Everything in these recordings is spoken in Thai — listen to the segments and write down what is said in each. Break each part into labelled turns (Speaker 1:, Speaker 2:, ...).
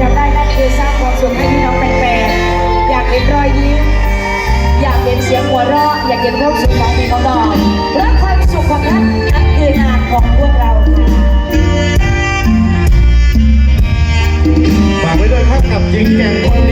Speaker 1: ทำได้นั่นคือสร้างความสุขให้พี่น้องแฟนๆอยากเห็นรอยยิ้ม อยากเห็นเสียงหัวเราะ อยากเห็นความสุขของพี่น้องดอกรักความสุขของท่านอันคือนานของพวกเรา
Speaker 2: ฝากไว้ด้วยครับกับ
Speaker 3: ยิงแกงคน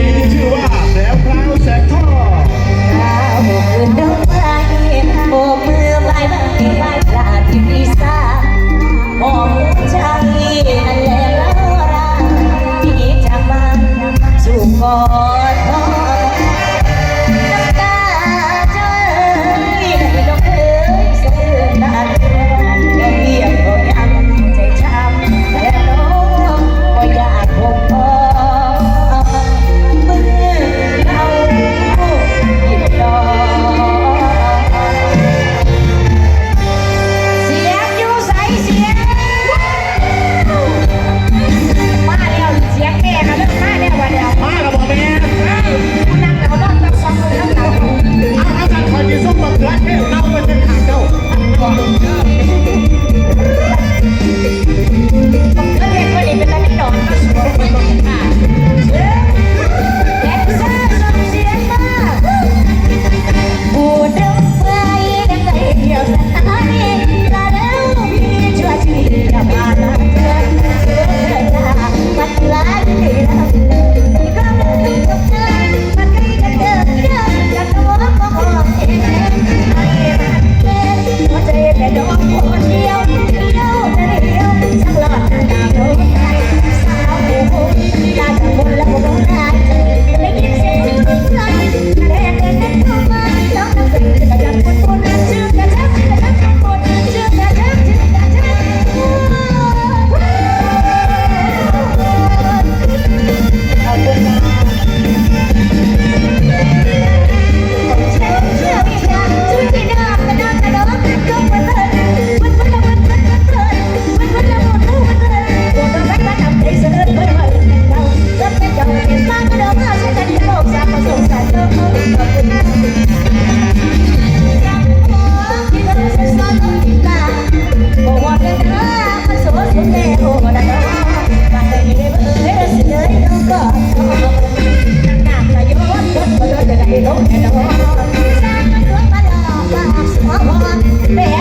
Speaker 3: Baby.